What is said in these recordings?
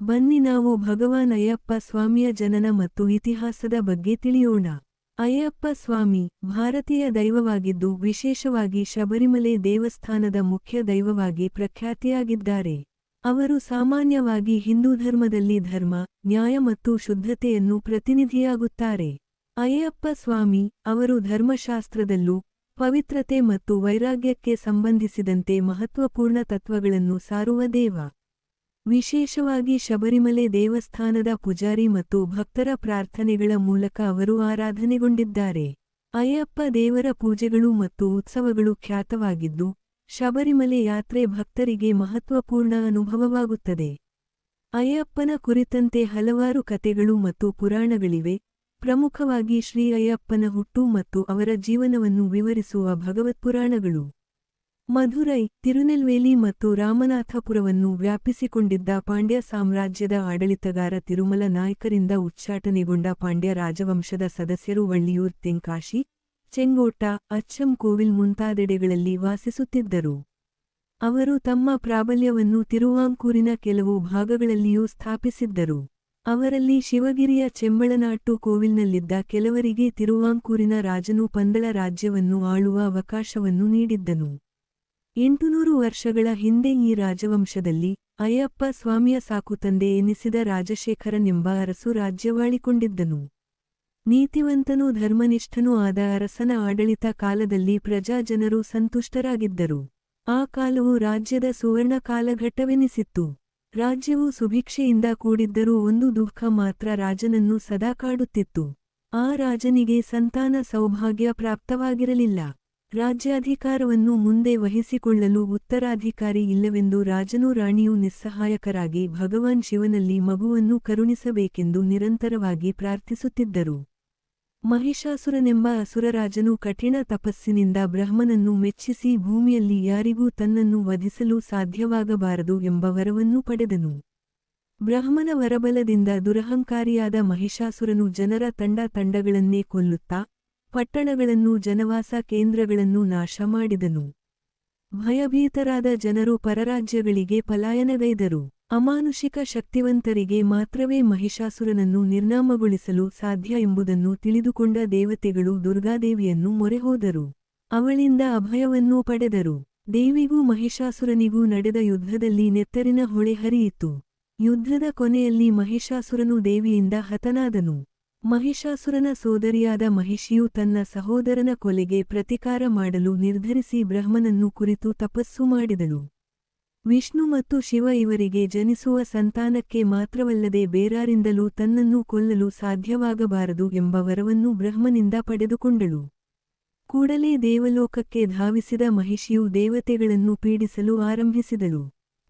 ಬನ್ನಿ ನಾವು ಭಗವಾನ್ ಅಯ್ಯಪ್ಪ ಸ್ವಾಮಿಯ ಜನನ ಮತ್ತು ಇತಿಹಾಸದ ಬಗ್ಗೆ ತಿಳಿಯೋಣ. ಅಯ್ಯಪ್ಪ ಸ್ವಾಮಿ ಭಾರತೀಯ ದೈವವಾಗಿದ್ದು ವಿಶೇಷವಾಗಿ ಶಬರಿಮಲೆ ದೇವಸ್ಥಾನದ ಮುಖ್ಯ ದೈವವಾಗಿ ಪ್ರಖ್ಯಾತಿಯಾಗಿದ್ದಾರೆ. ಅವರು ಸಾಮಾನ್ಯವಾಗಿ ಹಿಂದೂ ಧರ್ಮದಲ್ಲಿ ಧರ್ಮ, ನ್ಯಾಯ ಮತ್ತು ಶುದ್ಧತೆಯನ್ನು ಪ್ರತಿನಿಧಿಯಾಗುತ್ತಾರೆ. ಅಯ್ಯಪ್ಪ ಸ್ವಾಮಿ ಅವರು ಧರ್ಮಶಾಸ್ತ್ರದಲ್ಲೂ ಪವಿತ್ರತೆ ಮತ್ತು ವೈರಾಗ್ಯಕ್ಕೆ ಸಂಬಂಧಿಸಿದಂತೆ ಮಹತ್ವಪೂರ್ಣ ತತ್ವಗಳನ್ನು ಸಾರುವ ದೇವ. ವಿಶೇಷವಾಗಿ ಶಬರಿಮಲೆ ದೇವಸ್ಥಾನದ ಪೂಜಾರಿ ಮತ್ತು ಭಕ್ತರ ಪ್ರಾರ್ಥನೆಗಳ ಮೂಲಕ ಅವರು ಆರಾಧನೆಗೊಂಡಿದ್ದಾರೆ. ಅಯ್ಯಪ್ಪ ದೇವರ ಪೂಜೆಗಳು ಮತ್ತು ಉತ್ಸವಗಳು ಖ್ಯಾತವಾಗಿದ್ದು, ಶಬರಿಮಲೆ ಯಾತ್ರೆ ಭಕ್ತರಿಗೆ ಮಹತ್ವಪೂರ್ಣ ಅನುಭವವಾಗುತ್ತದೆ. ಅಯ್ಯಪ್ಪನ ಕುರಿತಂತೆ ಹಲವಾರು ಕಥೆಗಳು ಮತ್ತು ಪುರಾಣಗಳಿವೆ. ಪ್ರಮುಖವಾಗಿ ಶ್ರೀ ಅಯ್ಯಪ್ಪನ ಹುಟ್ಟು ಮತ್ತು ಅವರ ಜೀವನವನ್ನು ವಿವರಿಸುವ ಭಗವತ್ಪುರಾಣಗಳು. ಮಧುರೈ, ತಿರುನೆಲ್ವೇಲಿ ಮತ್ತು ರಾಮನಾಥಪುರವನ್ನು ವ್ಯಾಪಿಸಿಕೊಂಡಿದ್ದ ಪಾಂಡ್ಯ ಸಾಮ್ರಾಜ್ಯದ ಆಡಳಿತಗಾರ ತಿರುಮಲ ನಾಯ್ಕರಿಂದ ಉಚ್ಚಾಟನೆಗೊಂಡ ಪಾಂಡ್ಯ ರಾಜವಂಶದ ಸದಸ್ಯರು ವಳ್ಳಿಯೂರ್, ತೆಂಕಾಶಿ, ಚೆಂಗೋಟ, ಅಚ್ಚಂ ಕೋವಿಲ್ ಮುಂತಾದೆಡೆಗಳಲ್ಲಿ ವಾಸಿಸುತ್ತಿದ್ದರು. ಅವರು ತಮ್ಮ ಪ್ರಾಬಲ್ಯವನ್ನು ತಿರುವಾಂಕೂರಿನ ಕೆಲವು ಭಾಗಗಳಲ್ಲಿಯೂ ಸ್ಥಾಪಿಸಿದ್ದರು. ಅವರಲ್ಲಿ ಶಿವಗಿರಿಯ ಚೆಂಬಳನಾಟ್ಟು ಕೋವಿಲ್ನಲ್ಲಿದ್ದ ಕೆಲವರಿಗೆ ತಿರುವಾಂಕೂರಿನ ರಾಜನು ಪಂದಳ ರಾಜ್ಯವನ್ನು ಆಳುವ ಅವಕಾಶವನ್ನು ನೀಡಿದ್ದನು. ಎಂಟುನೂರು ವರ್ಷಗಳ ಹಿಂದೆ ಈ ರಾಜವಂಶದಲ್ಲಿ ಅಯ್ಯಪ್ಪ ಸ್ವಾಮಿಯ ಸಾಕುತಂದೆ ಎನಿಸಿದ ರಾಜಶೇಖರನೆಂಬ ಅರಸು ರಾಜ್ಯವಾಳಿಕೊಂಡಿದ್ದನು. ನೀತಿವಂತನೂ ಧರ್ಮನಿಷ್ಠನೂ ಆದ ಅರಸನ ಆಡಳಿತ ಕಾಲದಲ್ಲಿ ಪ್ರಜಾಜನರು ಸಂತುಷ್ಟರಾಗಿದ್ದರು. ಆ ಕಾಲವು ರಾಜ್ಯದ ಸುವರ್ಣ ಕಾಲಘಟ್ಟವೆನಿಸಿತ್ತು. ರಾಜ್ಯವು ಸುಭಿಕ್ಷೆಯಿಂದ ಕೂಡಿದ್ದರೂ ಒಂದು ದುಃಖ ಮಾತ್ರ ರಾಜನನ್ನು ಸದಾ ಕಾಡುತ್ತಿತ್ತು. ಆ ರಾಜನಿಗೆ ಸಂತಾನ ಸೌಭಾಗ್ಯ ಪ್ರಾಪ್ತವಾಗಿರಲಿಲ್ಲ. ರಾಜ್ಯಾಧಿಕಾರವನ್ನು ಮುಂದೆ ವಹಿಸಿಕೊಳ್ಳಲು ಉತ್ತರಾಧಿಕಾರಿ ಇಲ್ಲವೆಂದು ರಾಜನೂ ರಾಣಿಯೂ ನಿಸ್ಸಹಾಯಕರಾಗಿ ಭಗವಾನ್ ಶಿವನಲ್ಲಿ ಮಗುವನ್ನು ಕರುಣಿಸಬೇಕೆಂದು ನಿರಂತರವಾಗಿ ಪ್ರಾರ್ಥಿಸುತ್ತಿದ್ದರು. ಮಹಿಷಾಸುರನೆಂಬ ಅಸುರರಾಜನು ಕಠಿಣ ತಪಸ್ಸಿನಿಂದ ಬ್ರಹ್ಮನನ್ನು ಮೆಚ್ಚಿಸಿ ಭೂಮಿಯಲ್ಲಿ ಯಾರಿಗೂ ತನ್ನನ್ನು ವಧಿಸಲು ಸಾಧ್ಯವಾಗಬಾರದು ಎಂಬ ವರವನ್ನು ಪಡೆದನು. ಬ್ರಹ್ಮನ ವರಬಲದಿಂದ ದುರಹಂಕಾರಿಯಾದ ಮಹಿಷಾಸುರನು ಜನರ ತಂಡ ತಂಡಗಳನ್ನೇ ಕೊಲ್ಲುತ್ತಾ ಪಟ್ಟಣಗಳನ್ನು ಜನವಾಸ ಕೇಂದ್ರಗಳನ್ನು ನಾಶ ಮಾಡಿದನು. ಭಯಭೀತರಾದ ಜನರು ಪರರಾಜ್ಯಗಳಿಗೆ ಪಲಾಯನಗೈದರು. ಅಮಾನುಷಿಕ ಶಕ್ತಿವಂತರಿಗೆ ಮಾತ್ರವೇ ಮಹಿಷಾಸುರನನ್ನು ನಿರ್ನಾಮಗೊಳಿಸಲು ಸಾಧ್ಯ ಎಂಬುದನ್ನು ತಿಳಿದುಕೊಂಡ ದೇವತೆಗಳು ದುರ್ಗಾದೇವಿಯನ್ನು ಮೊರೆಹೋದರು. ಅವಳಿಂದ ಅಭಯವನ್ನೂ ಪಡೆದರು. ದೇವಿಗೂ ಮಹಿಷಾಸುರನಿಗೂ ನಡೆದ ಯುದ್ಧದಲ್ಲಿ ನೆತ್ತರಿನ ಹೊಳೆ ಹರಿಯಿತು. ಯುದ್ಧದ ಕೊನೆಯಲ್ಲಿ ಮಹಿಷಾಸುರನು ದೇವಿಯಿಂದ ಹತನಾದನು. ಮಹಿಷಾಸುರನ ಸೋದರಿಯಾದ ಮಹಿಷಿಯು ತನ್ನ ಸಹೋದರನ ಕೊಲೆಗೆ ಪ್ರತಿಕಾರ ಮಾಡಲು ನಿರ್ಧರಿಸಿ ಬ್ರಹ್ಮನನ್ನು ಕುರಿತು ತಪಸ್ಸು ಮಾಡಿದಳು. ವಿಷ್ಣು ಮತ್ತು ಶಿವ ಇವರಿಗೆ ಜನಿಸುವ ಸಂತಾನಕ್ಕೆ ಮಾತ್ರವಲ್ಲದೆ ಬೇರಾರಿಂದಲೂ ತನ್ನನ್ನು ಕೊಲ್ಲಲು ಸಾಧ್ಯವಾಗಬಾರದು ಎಂಬ ವರವನ್ನು ಬ್ರಹ್ಮನಿಂದ ಪಡೆದುಕೊಂಡಳು. ಕೂಡಲೇ ದೇವಲೋಕಕ್ಕೆ ಧಾವಿಸಿದ ಮಹಿಷಿಯು ದೇವತೆಗಳನ್ನು ಪೀಡಿಸಲು ಆರಂಭಿಸಿದಳು.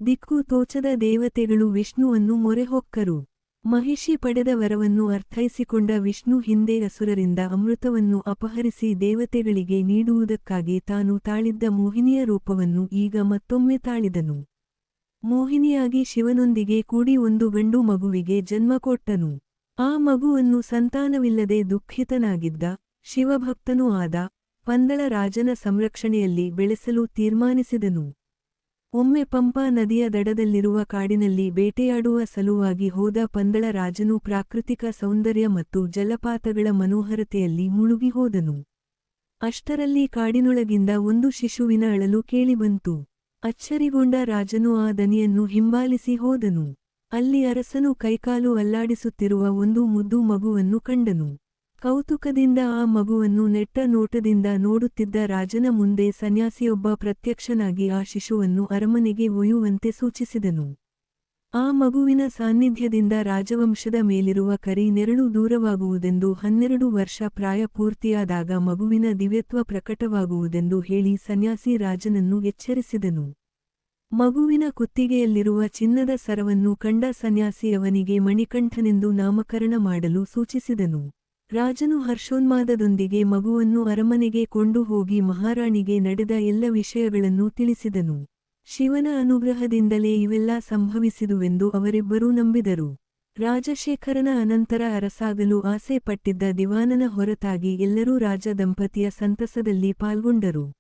ದಿಕ್ಕು ತೋಚದ ದೇವತೆಗಳು ವಿಷ್ಣುವನ್ನು ಮೊರೆಹೊಕ್ಕರು ಮಹಿಷಿ ಪಡೆದ ವರವನ್ನು ಅರ್ಥೈಸಿಕೊಂಡ ವಿಷ್ಣು ಹಿಂದೆ ಅಸುರರಿಂದ ಅಮೃತವನ್ನು ಅಪಹರಿಸಿ ದೇವತೆಗಳಿಗೆ ನೀಡುವುದಕ್ಕಾಗಿ ತಾನು ತಾಳಿದ್ದ ಮೋಹಿನಿಯ ರೂಪವನ್ನು ಈಗ ಮತ್ತೊಮ್ಮೆ ತಾಳಿದನು. ಮೋಹಿನಿಯಾಗಿ ಶಿವನೊಂದಿಗೆ ಕೂಡಿ ಒಂದು ಗಂಡು ಮಗುವಿಗೆ ಜನ್ಮ ಕೊಟ್ಟನು. ಆ ಮಗುವನ್ನು ಸಂತಾನವಿಲ್ಲದೆ ದುಃಖಿತನಾಗಿದ್ದ ಶಿವಭಕ್ತನೂ ಆದ ಪಂದಳ ರಾಜನ ಸಂರಕ್ಷಣೆಯಲ್ಲಿ ಬೆಳೆಸಲು ತೀರ್ಮಾನಿಸಿದನು. ಒಮ್ಮೆ ಪಂಪಾ ನದಿಯ ದಡದಲ್ಲಿರುವ ಕಾಡಿನಲ್ಲಿ ಬೇಟೆಯಾಡುವ ಸಲುವಾಗಿ ಹೋದ ಪಂದಳ ರಾಜನು ಪ್ರಾಕೃತಿಕ ಸೌಂದರ್ಯ ಮತ್ತು ಜಲಪಾತಗಳ ಮನೋಹರತೆಯಲ್ಲಿ ಮುಳುಗಿ ಹೋದನು ಅಷ್ಟರಲ್ಲಿ ಕಾಡಿನೊಳಗಿಂದ ಒಂದು ಶಿಶುವಿನ ಅಳಲು ಕೇಳಿಬಂತು. ಅಚ್ಚರಿಗೊಂಡ ರಾಜನು ಆ ದನಿಯನ್ನು ಹಿಂಬಾಲಿಸಿ ಹೋದನು. ಅಲ್ಲಿ ಅರಸನು ಕೈಕಾಲು ಅಲ್ಲಾಡಿಸುತ್ತಿರುವ ಒಂದು ಮುದ್ದು ಮಗುವನ್ನು ಕಂಡನು. ಕೌತುಕದಿಂದ ಆ ಮಗುವನ್ನು ನೆಟ್ಟ ನೋಟದಿಂದ ನೋಡುತ್ತಿದ್ದ ರಾಜನ ಮುಂದೆ ಸನ್ಯಾಸಿಯೊಬ್ಬ ಪ್ರತ್ಯಕ್ಷನಾಗಿ ಆ ಶಿಶುವನ್ನು ಅರಮನೆಗೆ ಒಯ್ಯುವಂತೆ ಸೂಚಿಸಿದನು. ಆ ಮಗುವಿನ ಸಾನ್ನಿಧ್ಯದಿಂದ ರಾಜವಂಶದ ಮೇಲಿರುವ ಕರಿ ನೆರಳು ದೂರವಾಗುವುದೆಂದು ಹನ್ನೆರಡು ವರ್ಷ ಪ್ರಾಯ ಪೂರ್ತಿಯಾದಾಗ ಮಗುವಿನ ದಿವ್ಯತ್ವ ಪ್ರಕಟವಾಗುವುದೆಂದು ಹೇಳಿ ಸನ್ಯಾಸಿ ರಾಜನನ್ನು ಎಚ್ಚರಿಸಿದನು. ಮಗುವಿನ ಕುತ್ತಿಗೆಯಲ್ಲಿರುವ ಚಿನ್ನದ ಸರವನ್ನು ಕಂಡ ಸನ್ಯಾಸಿ ಅವನಿಗೆ ಮಣಿಕಂಠನೆಂದು ನಾಮಕರಣ ಮಾಡಲು ಸೂಚಿಸಿದನು. ರಾಜನು ಹರ್ಷೋನ್ಮಾದದೊಂದಿಗೆ ಮಗುವನ್ನು ಅರಮನೆಗೆ ಕೊಂಡು ಹೋಗಿ ಮಹಾರಾಣಿಗೆ ನಡೆದ ಎಲ್ಲ ವಿಷಯಗಳನ್ನು ತಿಳಿಸಿದನು. ಶಿವನ ಅನುಗ್ರಹದಿಂದಲೇ ಇವೆಲ್ಲ ಸಂಭವಿಸಿದುವೆಂದು ಅವರಿಬ್ಬರೂ ನಂಬಿದರು. ರಾಜಶೇಖರನ ಅನಂತರ ಅರಸಾಗಲು ಆಸೆ ಪಟ್ಟಿದ್ದ ದಿವಾನನ ಹೊರತಾಗಿ ಎಲ್ಲರೂ ರಾಜ ದಂಪತಿಯ ಸಂತಸದಲ್ಲಿ ಪಾಲ್ಗೊಂಡರು.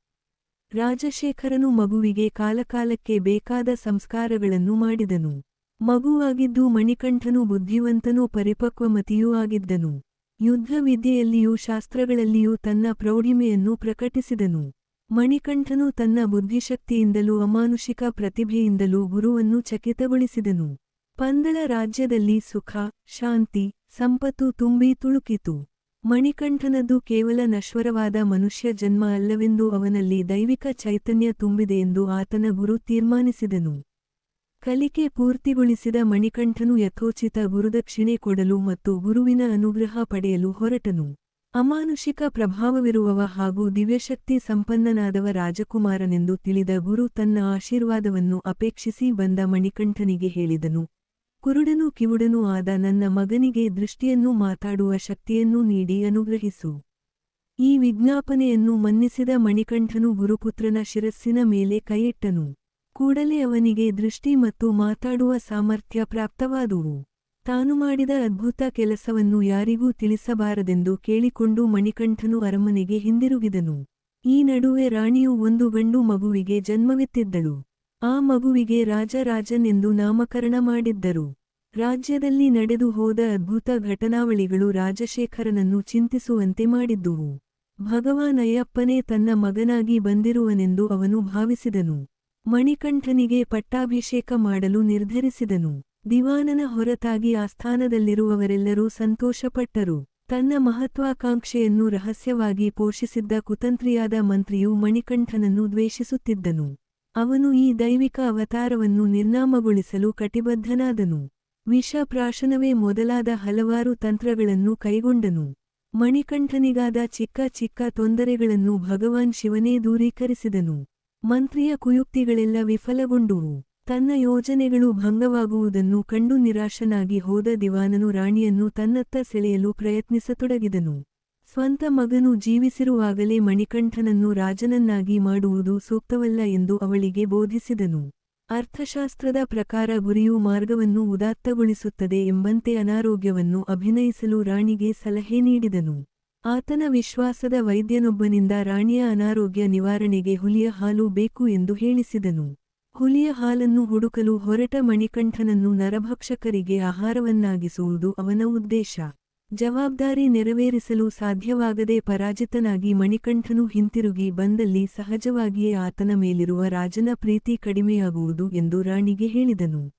ರಾಜಶೇಖರನು ಮಗುವಿಗೆ ಕಾಲಕಾಲಕ್ಕೆ ಬೇಕಾದ ಸಂಸ್ಕಾರಗಳನ್ನು ಮಾಡಿದನು. ಮಗುವಾಗಿದ್ದು ಮಣಿಕಂಠನು ಬುದ್ಧಿವಂತನೂ ಪರಿಪಕ್ವಮತಿಯೂ ಆಗಿದ್ದನು. ಯುದ್ಧ ವಿದ್ಯೆಯಲ್ಲಿಯೂ ಶಾಸ್ತ್ರಗಳಲ್ಲಿಯೂ ತನ್ನ ಪ್ರೌಢಿಮೆಯನ್ನು ಪ್ರಕಟಿಸಿದನು. ಮಣಿಕಂಠನು ತನ್ನ ಬುದ್ಧಿಶಕ್ತಿಯಿಂದಲೂ ಅಮಾನುಷಿಕ ಪ್ರತಿಭೆಯಿಂದಲೂ ಗುರುವನ್ನು ಚಕಿತಗೊಳಿಸಿದನು. ಪಂದಳ ರಾಜ್ಯದಲ್ಲಿ ಸುಖ, ಶಾಂತಿ, ಸಂಪತ್ತು ತುಂಬಿ ತುಳುಕಿತು. ಮಣಿಕಂಠನದ್ದು ಕೇವಲ ನಶ್ವರವಾದ ಮನುಷ್ಯ ಜನ್ಮ ಅಲ್ಲವೆಂದು ಅವನಲ್ಲಿ ದೈವಿಕ ಚೈತನ್ಯ ತುಂಬಿದೆ ಎಂದು ಆತನ ಗುರು ತೀರ್ಮಾನಿಸಿದನು. ಕಲಿಕೆ ಪೂರ್ತಿಗೊಳಿಸಿದ ಮಣಿಕಂಠನು ಯಥೋಚಿತ ಗುರುದಕ್ಷಿಣೆ ಕೊಡಲು ಮತ್ತು ಗುರುವಿನ ಅನುಗ್ರಹ ಪಡೆಯಲು ಹೊರಟನು. ಅಮಾನುಷಿಕ ಪ್ರಭಾವವಿರುವವ ಹಾಗೂ ದಿವ್ಯಶಕ್ತಿ ಸಂಪನ್ನನಾದವ ರಾಜಕುಮಾರನೆಂದು ತಿಳಿದ ಗುರು ತನ್ನ ಆಶೀರ್ವಾದವನ್ನು ಅಪೇಕ್ಷಿಸಿ ಬಂದ ಮಣಿಕಂಠನಿಗೆ ಹೇಳಿದನು, ಕುರುಡನು ಕಿವುಡನೂ ಆದ ನನ್ನ ಮಗನಿಗೆ ದೃಷ್ಟಿಯನ್ನು ಮಾತಾಡುವ ಶಕ್ತಿಯನ್ನೂ ನೀಡಿ ಅನುಗ್ರಹಿಸು. ಈ ವಿಜ್ಞಾಪನೆಯನ್ನು ಮನ್ನಿಸಿದ ಮಣಿಕಂಠನು ಗುರುಪುತ್ರನ ಶಿರಸ್ಸಿನ ಮೇಲೆ ಕೈಯಿಟ್ಟನು. ಕೂಡಲೇ ಅವನಿಗೆ ದೃಷ್ಟಿ ಮತ್ತು ಮಾತಾಡುವ ಸಾಮರ್ಥ್ಯ ಪ್ರಾಪ್ತವಾದುವು. ತಾನು ಮಾಡಿದ ಅದ್ಭುತ ಕೆಲಸವನ್ನು ಯಾರಿಗೂ ತಿಳಿಸಬಾರದೆಂದು ಕೇಳಿಕೊಂಡು ಮಣಿಕಂಠನು ಅರಮನೆಗೆ ಹಿಂದಿರುಗಿದನು. ಈ ನಡುವೆ ರಾಣಿಯು ಒಂದು ಗಂಡು ಮಗುವಿಗೆ ಜನ್ಮವೆತ್ತಿದ್ದಳು. ಆ ಮಗುವಿಗೆ ರಾಜರಾಜನ್ ಎಂದು ನಾಮಕರಣ ಮಾಡಿದ್ದರು. ರಾಜ್ಯದಲ್ಲಿ ನಡೆದು ಹೋದ ಅದ್ಭುತ ಘಟನಾವಳಿಗಳು ರಾಜಶೇಖರನನ್ನು ಚಿಂತಿಸುವಂತೆ ಮಾಡಿದ್ದುವು. ಭಗವಾನ್ ಅಯ್ಯಪ್ಪನೇ ತನ್ನ ಮಗನಾಗಿ ಬಂದಿರುವನೆಂದು ಅವನು ಭಾವಿಸಿದನು. ಮಣಿಕಂಠನಿಗೆ ಪಟ್ಟಾಭಿಷೇಕ ಮಾಡಲು ನಿರ್ಧರಿಸಿದನು. ದಿವಾನನ ಹೊರತಾಗಿ ಆಸ್ಥಾನದಲ್ಲಿರುವವರೆಲ್ಲರೂ ಸಂತೋಷಪಟ್ಟರು. ತನ್ನ ಮಹತ್ವಾಕಾಂಕ್ಷೆಯನ್ನು ರಹಸ್ಯವಾಗಿ ಪೋಷಿಸಿದ್ದ ಕುತಂತ್ರಿಯಾದ ಮಂತ್ರಿಯು ಮಣಿಕಂಠನನ್ನು ದ್ವೇಷಿಸುತ್ತಿದ್ದನು. ಅವನು ಈ ದೈವಿಕ ಅವತಾರವನ್ನು ನಿರ್ನಾಮಗೊಳಿಸಲು ಕಟಿಬದ್ಧನಾದನು. ವಿಷ ಪ್ರಾಶನವೇ ಮೊದಲಾದ ಹಲವಾರು ತಂತ್ರಗಳನ್ನು ಕೈಗೊಂಡನು. ಮಣಿಕಂಠನಿಗಾದ ಚಿಕ್ಕ ಚಿಕ್ಕ ತೊಂದರೆಗಳನ್ನು ಭಗವಾನ್ ಶಿವನೇ ದೂರೀಕರಿಸಿದನು. ಮಂತ್ರಿಯ ಕುಯುಕ್ತಿಗಳೆಲ್ಲ ವಿಫಲಗೊಂಡುವು. ತನ್ನ ಯೋಜನೆಗಳು ಭಂಗವಾಗುವುದನ್ನು ಕಂಡು ನಿರಾಶನಾಗಿ ಹೋದ ದಿವಾನನು ರಾಣಿಯನ್ನು ತನ್ನತ್ತ ಸೆಳೆಯಲು ಪ್ರಯತ್ನಿಸತೊಡಗಿದನು. ಸ್ವಂತ ಮಗನು ಜೀವಿಸಿರುವಾಗಲೇ ಮಣಿಕಂಠನನ್ನು ರಾಜನನ್ನಾಗಿ ಮಾಡುವುದು ಸೂಕ್ತವಲ್ಲ ಎಂದು ಅವಳಿಗೆ ಬೋಧಿಸಿದನು. ಅರ್ಥಶಾಸ್ತ್ರದ ಪ್ರಕಾರ ಗುರಿಯು ಮಾರ್ಗವನ್ನು ಉದಾತ್ತಗೊಳಿಸುತ್ತದೆ ಎಂಬಂತೆ ಅನಾರೋಗ್ಯವನ್ನು ಅಭಿನಯಿಸಲು ರಾಣಿಗೆ ಸಲಹೆ ನೀಡಿದನು. ಆತನ ವಿಶ್ವಾಸದ ವೈದ್ಯನೊಬ್ಬನಿಂದ ರಾಣಿಯ ಅನಾರೋಗ್ಯ ನಿವಾರಣೆಗೆ ಹುಲಿಯ ಹಾಲು ಬೇಕು ಎಂದು ಹೇಳಿಸಿದನು. ಹುಲಿಯ ಹಾಲನ್ನು ಹುಡುಕಲು ಹೊರಟ ಮಣಿಕಂಠನನ್ನು ನರಭಕ್ಷಕರಿಗೆ ಆಹಾರವನ್ನಾಗಿಸುವುದು ಅವನ ಉದ್ದೇಶ. ಜವಾಬ್ದಾರಿ ನೆರವೇರಿಸಲು ಸಾಧ್ಯವಾಗದೆ ಪರಾಜಿತನಾಗಿ ಮಣಿಕಂಠನು ಹಿಂತಿರುಗಿ ಬಂದಲ್ಲಿ ಸಹಜವಾಗಿಯೇ ಆತನ ಮೇಲಿರುವ ರಾಜನ ಪ್ರೀತಿ ಕಡಿಮೆಯಾಗುವುದು ಎಂದು ರಾಣಿಗೆ ಹೇಳಿದನು.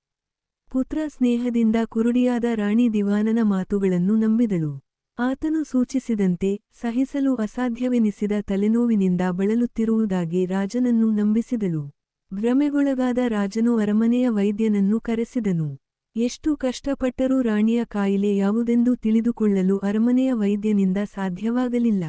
ಪುತ್ರ ಸ್ನೇಹದಿಂದ ಕುರುಡಿಯಾದ ರಾಣಿ ದಿವಾನನ ಮಾತುಗಳನ್ನು ನಂಬಿದಳು. ಆತನು ಸೂಚಿಸಿದಂತೆ ಸಹಿಸಲು ಅಸಾಧ್ಯವೆನಿಸಿದ ತಲೆನೋವಿನಿಂದ ಬಳಲುತ್ತಿರುವುದಾಗಿ ರಾಜನನ್ನು ನಂಬಿಸಿದಳು. ಭ್ರಮೆಗೊಳಗಾದ ರಾಜನು ಅರಮನೆಯ ವೈದ್ಯನನ್ನು ಕರೆಸಿದನು. ಎಷ್ಟು ಕಷ್ಟಪಟ್ಟರೂ ರಾಣಿಯ ಕಾಯಿಲೆ ಯಾವುದೆಂದು ತಿಳಿದುಕೊಳ್ಳಲು ಅರಮನೆಯ ವೈದ್ಯನಿಂದ ಸಾಧ್ಯವಾಗಲಿಲ್ಲ.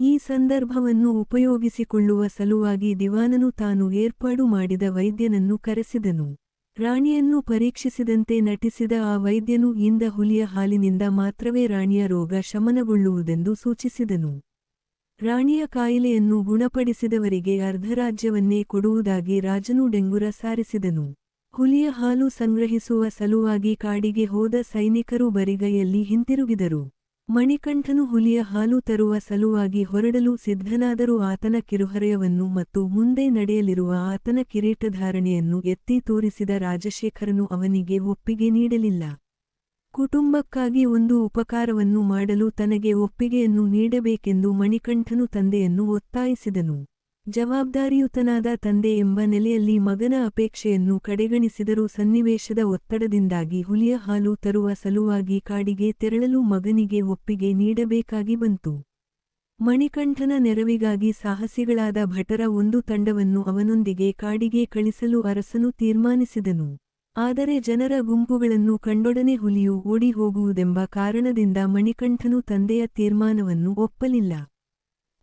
ಈ ಸಂದರ್ಭವನ್ನು ಉಪಯೋಗಿಸಿಕೊಳ್ಳುವ ಸಲುವಾಗಿ ದಿವಾನನು ತಾನು ಏರ್ಪಾಡು ಮಾಡಿದ ವೈದ್ಯನನ್ನು ಕರೆಸಿದನು. ರಾಣಿಯನ್ನು ಪರೀಕ್ಷಿಸಿದಂತೆ ನಟಿಸಿದ ಆ ವೈದ್ಯನು ಇಂದ ಹುಲಿಯ ಹಾಲಿನಿಂದ ಮಾತ್ರವೇ ರಾಣಿಯ ರೋಗ ಶಮನಗೊಳ್ಳುವುದೆಂದು ಸೂಚಿಸಿದನು. ರಾಣಿಯ ಕಾಯಿಲೆಯನ್ನು ಗುಣಪಡಿಸಿದವರಿಗೆ ಅರ್ಧರಾಜ್ಯವನ್ನೇ ಕೊಡುವುದಾಗಿ ರಾಜನು ಡೆಂಗುರ ಸಾರಿಸಿದನು. ಹುಲಿಯ ಹಾಲು ಸಂಗ್ರಹಿಸುವ ಸಲುವಾಗಿ ಕಾಡಿಗೆ ಹೋದ ಸೈನಿಕರು ಬರಿಗೈಯಲ್ಲಿ ಹಿಂತಿರುಗಿದರು. ಮಣಿಕಂಠನು ಹುಲಿಯ ಹಾಲು ತರುವ ಸಲುವಾಗಿ ಹೊರಡಲು ಸಿದ್ಧನಾದರೂ ಆತನ ಕಿರುಹರೆಯವನ್ನು ಮತ್ತು ಮುಂದೆ ನಡೆಯಲಿರುವ ಆತನ ಕಿರೀಟಧಾರಣೆಯನ್ನು ಎತ್ತಿ ತೋರಿಸಿದ ರಾಜಶೇಖರನು ಅವನಿಗೆ ಒಪ್ಪಿಗೆ ನೀಡಲಿಲ್ಲ. ಕುಟುಂಬಕ್ಕಾಗಿ ಒಂದು ಉಪಕಾರವನ್ನು ಮಾಡಲು ತನಗೆ ಒಪ್ಪಿಗೆಯನ್ನು ನೀಡಬೇಕೆಂದು ಮಣಿಕಂಠನು ತಂದೆಯನ್ನು ಒತ್ತಾಯಿಸಿದನು. ಜವಾಬ್ದಾರಿಯುತನಾದ ತಂದೆ ಎಂಬ ನೆಲೆಯಲ್ಲಿ ಮಗನ ಅಪೇಕ್ಷೆಯನ್ನು ಕಡೆಗಣಿಸಿದರೂ ಸನ್ನಿವೇಶದ ಒತ್ತಡದಿಂದಾಗಿ ಹುಲಿಯ ಹಾಲು ತರುವ ಸಲುವಾಗಿ ಕಾಡಿಗೆ ತೆರಳಲು ಮಗನಿಗೆ ಒಪ್ಪಿಗೆ ನೀಡಬೇಕಾಗಿ ಬಂತು. ಮಣಿಕಂಠನ ನೆರವಿಗಾಗಿ ಸಾಹಸಿಗಳಾದ ಭಟರ ಒಂದು ತಂಡವನ್ನು ಅವನೊಂದಿಗೆ ಕಾಡಿಗೆ ಕಳಿಸಲು ಅರಸನು ತೀರ್ಮಾನಿಸಿದನು. ಆದರೆ ಜನರ ಗುಂಪುಗಳನ್ನು ಕಂಡೊಡನೆ ಹುಲಿಯು ಓಡಿ ಹೋಗುವುದೆಂಬ ಕಾರಣದಿಂದ ಮಣಿಕಂಠನು ತಂದೆಯ ತೀರ್ಮಾನವನ್ನು ಒಪ್ಪಲಿಲ್ಲ.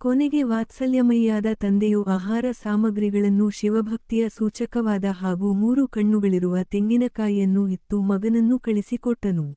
ಕೊನೆಗೆ ವಾತ್ಸಲ್ಯಮಯಿಯಾದ ತಂದೆಯು ಆಹಾರ ಸಾಮಗ್ರಿಗಳನ್ನು ಶಿವಭಕ್ತಿಯ ಸೂಚಕವಾದ ಹಾಗೂ ಮೂರು ಕಣ್ಣುಗಳಿರುವ ತೆಂಗಿನಕಾಯಿಯನ್ನು ಇತ್ತು ಮಗನನ್ನು ಕಳಿಸಿಕೊಟ್ಟನು.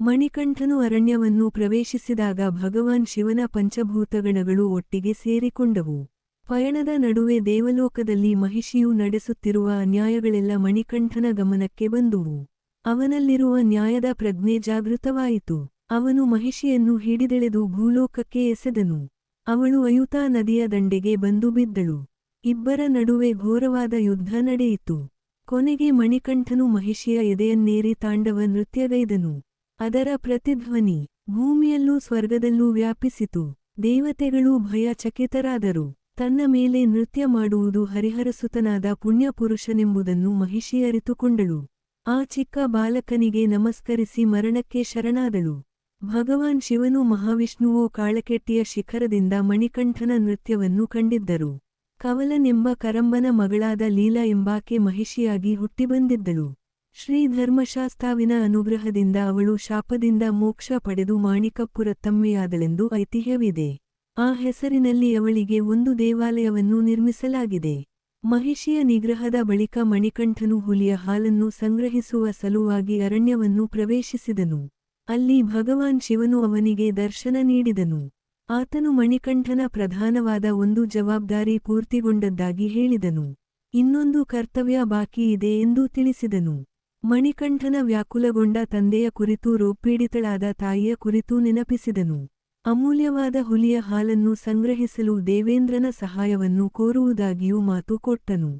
ಮಣಿಕಂಠನು ಅರಣ್ಯವನ್ನು ಪ್ರವೇಶಿಸಿದಾಗ ಭಗವಾನ್ ಶಿವನ ಪಂಚಭೂತಗಣಗಳು ಒಟ್ಟಿಗೆ ಸೇರಿಕೊಂಡವು. ಪಯಣದ ನಡುವೆ ದೇವಲೋಕದಲ್ಲಿ ಮಹಿಷಿಯು ನಡೆಸುತ್ತಿರುವ ಅನ್ಯಾಯಗಳೆಲ್ಲ ಮಣಿಕಂಠನ ಗಮನಕ್ಕೆ ಬಂದುವು. ಅವನಲ್ಲಿರುವ ನ್ಯಾಯದ ಪ್ರಜ್ಞೆ ಜಾಗೃತವಾಯಿತು. ಅವನು ಮಹಿಷಿಯನ್ನು ಹಿಡಿದೆಳೆದು ಭೂಲೋಕಕ್ಕೆ ಎಸೆದನು. ಅವಳು ಅಯುತಾ ನದಿಯ ದಂಡೆಗೆ ಬಂದು ಬಿದ್ದಳು. ಇಬ್ಬರ ನಡುವೆ ಘೋರವಾದ ಯುದ್ಧ ನಡೆಯಿತು. ಕೊನೆಗೆ ಮಣಿಕಂಠನು ಮಹಿಷಿಯ ಎದೆಯನ್ನೇರಿ ತಾಂಡವ ನೃತ್ಯಗೈದನು. ಅದರ ಪ್ರತಿಧ್ವನಿ ಭೂಮಿಯಲ್ಲೂ ಸ್ವರ್ಗದಲ್ಲೂ ವ್ಯಾಪಿಸಿತು. ದೇವತೆಗಳೂ ಭಯಚಕಿತರಾದರು. ತನ್ನ ಮೇಲೆ ನೃತ್ಯ ಮಾಡುವುದು ಹರಿಹರಸುತನಾದ ಪುಣ್ಯಪುರುಷನೆಂಬುದನ್ನು ಮಹಿಷಿ ಅರಿತುಕೊಂಡಳು. ಆ ಚಿಕ್ಕ ಬಾಲಕನಿಗೆ ನಮಸ್ಕರಿಸಿ ಮರಣಕ್ಕೆ ಶರಣಾದಳು. ಭಗವಾನ್ ಶಿವನು ಮಹಾವಿಷ್ಣುವು ಕಾಳಕೆಟ್ಟಿಯ ಶಿಖರದಿಂದ ಮಣಿಕಂಠನ ನೃತ್ಯವನ್ನು ಕಂಡಿದ್ದರು. ಕವಲನೆಂಬ ಕರಂಬನ ಮಗಳಾದ ಲೀಲಾ ಎಂಬಾಕೆ ಮಹಿಷಿಯಾಗಿ ಹುಟ್ಟಿಬಂದಿದ್ದಳು. ಶ್ರೀ ಧರ್ಮಶಾಸ್ತಾವಿನ ಅನುಗ್ರಹದಿಂದ ಅವಳು ಶಾಪದಿಂದ ಮೋಕ್ಷ ಪಡೆದು ಮಾಣಿಕಪ್ಪುರತ್ತಮ್ಮೆಯಾದಳೆಂದು ಐತಿಹ್ಯವಿದೆ. ಆ ಹೆಸರಿನಲ್ಲಿ ಅವಳಿಗೆ ಒಂದು ದೇವಾಲಯವನ್ನು ನಿರ್ಮಿಸಲಾಗಿದೆ. ಮಹಿಷಿಯ ನಿಗ್ರಹದ ಬಳಿಕ ಮಣಿಕಂಠನು ಹುಲಿಯ ಹಾಲನ್ನು ಸಂಗ್ರಹಿಸುವ ಸಲುವಾಗಿ ಅರಣ್ಯವನ್ನು ಪ್ರವೇಶಿಸಿದನು. ಅಲ್ಲಿ ಭಗವಾನ್ ಶಿವನು ಅವನಿಗೆ ದರ್ಶನ ನೀಡಿದನು. ಆತನು ಮಣಿಕಂಠನ ಪ್ರಧಾನವಾದ ಒಂದು ಜವಾಬ್ದಾರಿ ಪೂರ್ತಿಗೊಂಡದ್ದಾಗಿ ಹೇಳಿದನು. ಇನ್ನೊಂದು ಕರ್ತವ್ಯ ಬಾಕಿ ಇದೆ ಎಂದು ತಿಳಿಸಿದನು. ಮಣಿಕಂಠನ ವ್ಯಾಕುಲಗೊಂಡ ತಂದೆಯ ಕುರಿತು ರೋಪೀಡಿತಳಾದ ತಾಯಿಯ ಕುರಿತು ನೆನಪಿಸಿದನು. ಅಮೂಲ್ಯವಾದ ಹುಲಿಯ ಹಾಲನ್ನು ಸಂಗ್ರಹಿಸಲು ದೇವೇಂದ್ರನ ಸಹಾಯವನ್ನು ಕೋರುವುದಾಗಿಯೂ ಮಾತು ಕೊಟ್ಟನು.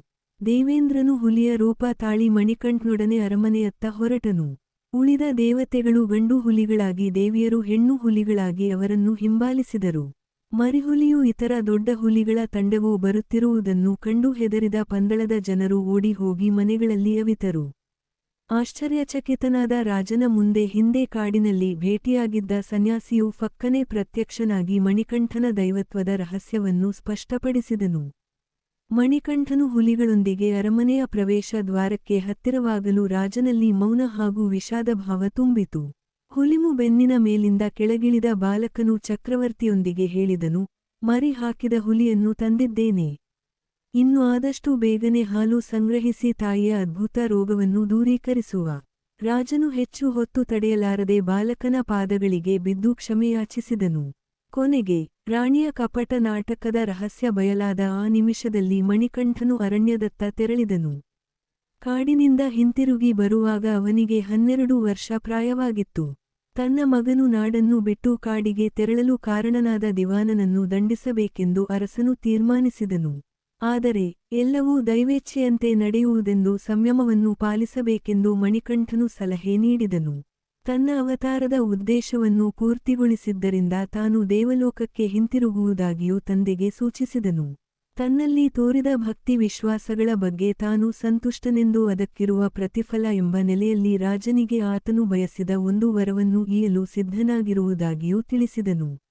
ದೇವೇಂದ್ರನು ಹುಲಿಯ ರೂಪ ತಾಳಿ ಮಣಿಕಂಠನೊಡನೆ ಅರಮನೆಯತ್ತ ಹೊರಟನು. ಉಳಿದ ದೇವತೆಗಳು ಗಂಡು ಹುಲಿಗಳಾಗಿ ದೇವಿಯರು ಹೆಣ್ಣು ಹುಲಿಗಳಾಗಿ ಅವರನ್ನು ಹಿಂಬಾಲಿಸಿದರು. ಮರಿಹುಲಿಯು ಇತರ ದೊಡ್ಡ ಹುಲಿಗಳ ತಂಡವು ಬರುತ್ತಿರುವುದನ್ನು ಕಂಡು ಹೆದರಿದ ಪಂದಳದ ಜನರು ಓಡಿ ಹೋಗಿ ಮನೆಗಳಲ್ಲಿ ಅವಿತರು. ಆಶ್ಚರ್ಯಚಕಿತನಾದ ರಾಜನ ಮುಂದೆ ಹಿಂದೆ ಕಾಡಿನಲ್ಲಿ ಭೇಟಿಯಾಗಿದ್ದ ಸನ್ಯಾಸಿಯು ಫಕ್ಕನೆ ಪ್ರತ್ಯಕ್ಷನಾಗಿ ಮಣಿಕಂಠನ ದೈವತ್ವದ ರಹಸ್ಯವನ್ನು ಸ್ಪಷ್ಟಪಡಿಸಿದನು. ಮಣಿಕಂಠನು ಹುಲಿಗಳೊಂದಿಗೆ ಅರಮನೆಯ ಪ್ರವೇಶ ದ್ವಾರಕ್ಕೆ ಹತ್ತಿರವಾಗಲು ರಾಜನಲ್ಲಿ ಮೌನ ಹಾಗೂ ವಿಷಾದ ಭಾವ ತುಂಬಿತು. ಹುಲಿಮು ಬೆನ್ನಿನ ಮೇಲಿಂದ ಕೆಳಗಿಳಿದ ಬಾಲಕನು ಚಕ್ರವರ್ತಿಯೊಂದಿಗೆ ಹೇಳಿದನು, ಮರಿ ಹಾಕಿದ ಹುಲಿಯನ್ನು ತಂದಿದ್ದೇನೆ. ಇನ್ನು ಆದಷ್ಟು ಬೇಗನೆ ಹಾಲು ಸಂಗ್ರಹಿಸಿ ತಾಯಿಯ ಅದ್ಭುತ ರೋಗವನ್ನು ದೂರೀಕರಿಸುವ. ರಾಜನು ಹೆಚ್ಚು ಹೊತ್ತು ತಡೆಯಲಾರದೆ ಬಾಲಕನ ಪಾದಗಳಿಗೆ ಬಿದ್ದು ಕ್ಷಮೆಯಾಚಿಸಿದನು. ಕೊನೆಗೆ, ರಾಣಿಯ ಕಪಟ ನಾಟಕದ ರಹಸ್ಯ ಬಯಲಾದ ಆ ನಿಮಿಷದಲ್ಲಿ ಮಣಿಕಂಠನು ಅರಣ್ಯದತ್ತ ತೆರಳಿದನು. ಕಾಡಿನಿಂದ ಹಿಂತಿರುಗಿ ಬರುವಾಗ ಅವನಿಗೆ ಹನ್ನೆರಡು ವರ್ಷ ಪ್ರಾಯವಾಗಿತ್ತು. ತನ್ನ ಮಗನು ನಾಡನ್ನು ಬಿಟ್ಟು ಕಾಡಿಗೆ ತೆರಳಲು ಕಾರಣನಾದ ದಿವಾನನನ್ನು ದಂಡಿಸಬೇಕೆಂದು ಅರಸನು ತೀರ್ಮಾನಿಸಿದನು. ಆದರೆ, ಎಲ್ಲವೂ ದೈವೇಚ್ಛೆಯಂತೆ ನಡೆಯುವುದೆಂದು ಸಂಯಮವನ್ನು ಪಾಲಿಸಬೇಕೆಂದು ಮಣಿಕಂಠನು ಸಲಹೆ ನೀಡಿದನು. ತನ್ನ ಅವತಾರದ ಉದ್ದೇಶವನ್ನು ಪೂರ್ತಿಗೊಳಿಸಿದ್ದರಿಂದ ತಾನು ದೇವಲೋಕಕ್ಕೆ ಹಿಂತಿರುಗುವುದಾಗಿಯೂ ತಂದೆಗೆ ಸೂಚಿಸಿದನು. ತನ್ನಲ್ಲಿ ತೋರಿದ ಭಕ್ತಿ ವಿಶ್ವಾಸಗಳ ಬಗ್ಗೆ ತಾನು ಸಂತುಷ್ಟನೆಂದು ಅದಕ್ಕಿರುವ ಪ್ರತಿಫಲ ಎಂಬ ನೆಲೆಯಲ್ಲಿ ರಾಜನಿಗೆ ಆತನು ಬಯಸಿದ ಒಂದು ವರವನ್ನು ಈಯಲು ಸಿದ್ಧನಾಗಿರುವುದಾಗಿಯೂ ತಿಳಿಸಿದನು.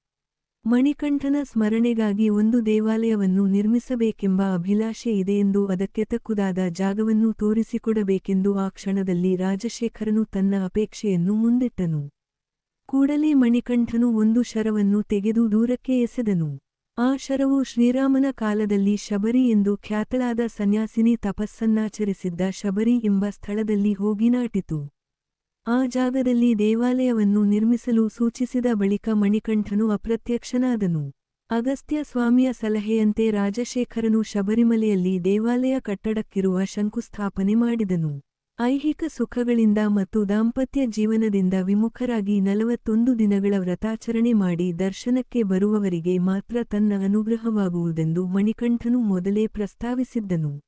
ಮಣಿಕಂಠನ ಸ್ಮರಣೆಗಾಗಿ ಒಂದು ದೇವಾಲಯವನ್ನು ನಿರ್ಮಿಸಬೇಕೆಂಬ ಅಭಿಲಾಷೆ ಇದೆಯೆಂದು ಅದಕ್ಕೆ ತಕ್ಕುದಾದ ಜಾಗವನ್ನು ತೋರಿಸಿಕೊಡಬೇಕೆಂದು ಆ ಕ್ಷಣದಲ್ಲಿ ರಾಜಶೇಖರನು ತನ್ನ ಅಪೇಕ್ಷೆಯನ್ನು ಮುಂದಿಟ್ಟನು. ಕೂಡಲೇ ಮಣಿಕಂಠನು ಒಂದು ಶರವನ್ನು ತೆಗೆದು ದೂರಕ್ಕೆ ಎಸೆದನು. ಆ ಶರವು ಶ್ರೀರಾಮನ ಕಾಲದಲ್ಲಿ ಶಬರಿ ಎಂದು ಖ್ಯಾತಳಾದ ಸನ್ಯಾಸಿನಿ ತಪಸ್ಸನ್ನಾಚರಿಸಿದ್ದ ಶಬರಿ ಎಂಬ ಸ್ಥಳದಲ್ಲಿ ಹೋಗಿ ನಾಟಿತು. ಆ ಜಾಗದಲ್ಲಿ ದೇವಾಲಯವನ್ನು ನಿರ್ಮಿಸಲು ಸೂಚಿಸಿದ ಬಳಿಕ ಮಣಿಕಂಠನು ಅಪ್ರತ್ಯಕ್ಷನಾದನು. ಅಗಸ್ತ್ಯ ಸ್ವಾಮಿಯ ಸಲಹೆಯಂತೆ ರಾಜಶೇಖರನು ಶಬರಿಮಲೆಯಲ್ಲಿ ದೇವಾಲಯ ಕಟ್ಟಡಕ್ಕಿರುವ ಶಂಕುಸ್ಥಾಪನೆ ಮಾಡಿದನು. ಐಹಿಕ ಸುಖಗಳಿಂದ ಮತ್ತು ದಾಂಪತ್ಯ ಜೀವನದಿಂದ ವಿಮುಖರಾಗಿ ನಲವತ್ತೊಂದು ದಿನಗಳ ವ್ರತಾಚರಣೆ ಮಾಡಿ ದರ್ಶನಕ್ಕೆ ಬರುವವರಿಗೆ ಮಾತ್ರ ತನ್ನ ಅನುಗ್ರಹವಾಗುವುದೆಂದು ಮಣಿಕಂಠನು ಮೊದಲೇ ಪ್ರಸ್ತಾವಿಸಿದ್ದನು.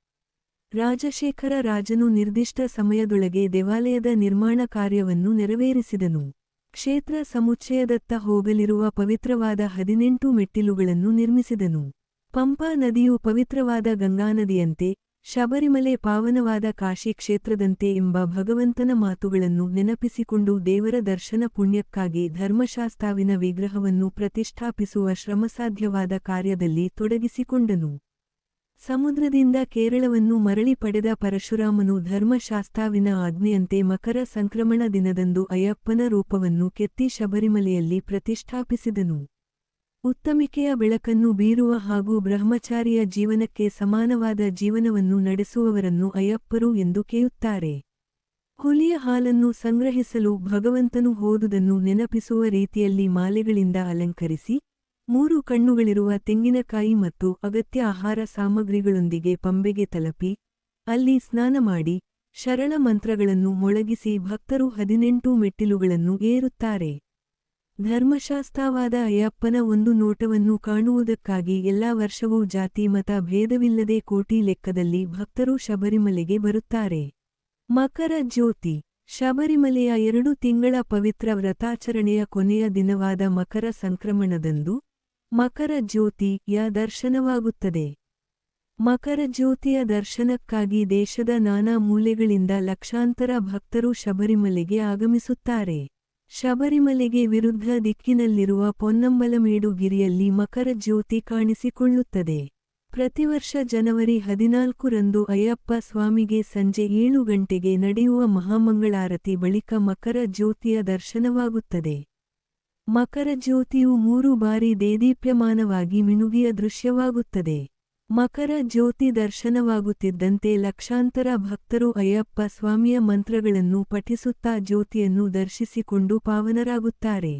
ರಾಜಶೇಖರ ರಾಜನು ನಿರ್ದಿಷ್ಟ ಸಮಯದೊಳಗೆ ದೇವಾಲಯದ ನಿರ್ಮಾಣ ಕಾರ್ಯವನ್ನು ನೆರವೇರಿಸಿದನು. ಕ್ಷೇತ್ರ ಸಮುಚ್ಚಯದತ್ತ ಹೋಗಲಿರುವ ಪವಿತ್ರವಾದ ಹದಿನೆಂಟು ಮೆಟ್ಟಿಲುಗಳನ್ನು ನಿರ್ಮಿಸಿದನು. ಪಂಪಾ ನದಿಯು ಪವಿತ್ರವಾದ ಗಂಗಾನದಿಯಂತೆ ಶಬರಿಮಲೆ ಪಾವನವಾದ ಕಾಶಿ ಕ್ಷೇತ್ರದಂತೆ ಎಂಬ ಭಗವಂತನ ಮಾತುಗಳನ್ನು ನೆನಪಿಸಿಕೊಂಡು ದೇವರ ದರ್ಶನ ಪುಣ್ಯಕ್ಕಾಗಿ ಧರ್ಮಶಾಸ್ತಾವಿನ ವಿಗ್ರಹವನ್ನು ಪ್ರತಿಷ್ಠಾಪಿಸುವ ಶ್ರಮಸಾಧ್ಯವಾದ ಕಾರ್ಯದಲ್ಲಿ ತೊಡಗಿಸಿಕೊಂಡನು. ಸಮುದ್ರದಿಂದ ಕೇರಳವನ್ನು ಮರಳಿ ಪಡೆದ ಪರಶುರಾಮನು ಧರ್ಮಶಾಸ್ತಾವಿನ ಆಜ್ಞೆಯಂತೆ ಮಕರ ಸಂಕ್ರಮಣ ದಿನದಂದು ಅಯ್ಯಪ್ಪನ ರೂಪವನ್ನು ಕೆತ್ತಿ ಶಬರಿಮಲೆಯಲ್ಲಿ ಪ್ರತಿಷ್ಠಾಪಿಸಿದನು. ಉತ್ತಮಿಕೆಯ ಬೆಳಕನ್ನು ಬೀರುವ ಹಾಗೂ ಬ್ರಹ್ಮಚಾರಿಯ ಜೀವನಕ್ಕೆ ಸಮಾನವಾದ ಜೀವನವನ್ನು ನಡೆಸುವವರನ್ನು ಅಯ್ಯಪ್ಪರು ಎಂದು ಕೇಳುತ್ತಾರೆ. ಹುಲಿಯ ಹಾಲನ್ನು ಸಂಗ್ರಹಿಸಲು ಭಗವಂತನು ಹೋದುದನ್ನು ನೆನಪಿಸುವ ರೀತಿಯಲ್ಲಿ ಮಾಲೆಗಳಿಂದ ಅಲಂಕರಿಸಿ ಮೂರು ಕಣ್ಣುಗಳಿರುವ ತೆಂಗಿನಕಾಯಿ ಮತ್ತು ಅಗತ್ಯ ಆಹಾರ ಸಾಮಗ್ರಿಗಳೊಂದಿಗೆ ಪಂಬೆಗೆ ತಲುಪಿ, ಅಲ್ಲಿ ಸ್ನಾನ ಮಾಡಿ, ಶರಣ ಮಂತ್ರಗಳನ್ನು ಮೊಳಗಿಸಿ ಭಕ್ತರು ಹದಿನೆಂಟು ಮೆಟ್ಟಿಲುಗಳನ್ನು ಏರುತ್ತಾರೆ. ಧರ್ಮಶಾಸ್ತ್ರವಾದ ಅಯ್ಯಪ್ಪನ ಒಂದು ನೋಟವನ್ನು ಕಾಣುವುದಕ್ಕಾಗಿ ಎಲ್ಲಾ ವರ್ಷವೂ ಜಾತಿ ಮತ ಭೇದವಿಲ್ಲದೆ ಕೋಟಿ ಲೆಕ್ಕದಲ್ಲಿ ಭಕ್ತರು ಶಬರಿಮಲೆಗೆ ಬರುತ್ತಾರೆ. ಮಕರ ಜ್ಯೋತಿ. ಶಬರಿಮಲೆಯ ಎರಡು ತಿಂಗಳ ಪವಿತ್ರ ವ್ರತಾಚರಣೆಯ ಕೊನೆಯ ದಿನವಾದ ಮಕರ ಸಂಕ್ರಮಣದಂದು ಮಕರ ಜ್ಯೋತಿಯ ದರ್ಶನವಾಗುತ್ತದೆ. ಮಕರ ಜ್ಯೋತಿಯ ದರ್ಶನಕ್ಕಾಗಿ ದೇಶದ ನಾನಾ ಮೂಲೆಗಳಿಂದ ಲಕ್ಷಾಂತರ ಭಕ್ತರು ಶಬರಿಮಲೆಗೆ ಆಗಮಿಸುತ್ತಾರೆ. ಶಬರಿಮಲೆಗೆ ವಿರುದ್ಧ ದಿಕ್ಕಿನಲ್ಲಿರುವ ಪೊನ್ನಂಬಲಮೇಡುಗಿರಿಯಲ್ಲಿ ಮಕರ ಜ್ಯೋತಿ ಕಾಣಿಸಿಕೊಳ್ಳುತ್ತದೆ. ಪ್ರತಿವರ್ಷ ಜನವರಿ ಹದಿನಾಲ್ಕರಂದು ಅಯ್ಯಪ್ಪ ಸ್ವಾಮಿಗೆ ಸಂಜೆ ಏಳು ಗಂಟೆಗೆ ನಡೆಯುವ ಮಹಾಮಂಗಳಾರತಿ ಬಳಿಕ ಮಕರ ಜ್ಯೋತಿಯ ದರ್ಶನವಾಗುತ್ತದೆ. ಮಕರ ಜ್ಯೋತಿಯು ಮೂರು ಬಾರಿ ದೇದೀಪ್ಯಮಾನವಾಗಿ ಮಿನುಗಿಯ ದೃಶ್ಯವಾಗುತ್ತದೆ. ಮಕರ ಜ್ಯೋತಿ ದರ್ಶನವಾಗುತ್ತಿದ್ದಂತೆ ಲಕ್ಷಾಂತರ ಭಕ್ತರು ಅಯ್ಯಪ್ಪ ಸ್ವಾಮಿಯ ಮಂತ್ರಗಳನ್ನು ಪಠಿಸುತ್ತಾ ಜ್ಯೋತಿಯನ್ನು ದರ್ಶಿಸಿಕೊಂಡು ಪಾವನರಾಗುತ್ತಾರೆ.